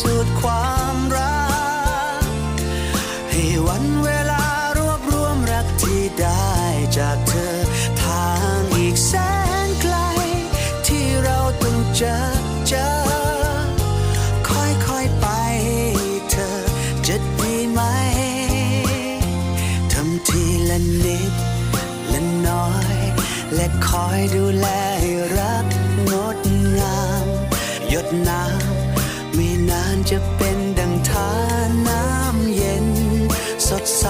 สูจความรัก ให้วันเวลารวบรวมรักที่ได้จากเธอ ทางอีกแสนไกล ที่เราต้องเจอเจอค่อยๆไปเธอจะดีไหมทำทีละนิดละน้อย และคอยดูแลรักงดงาม หยดน้ำ จะเป็นดังทานน้ำเย็น สดใส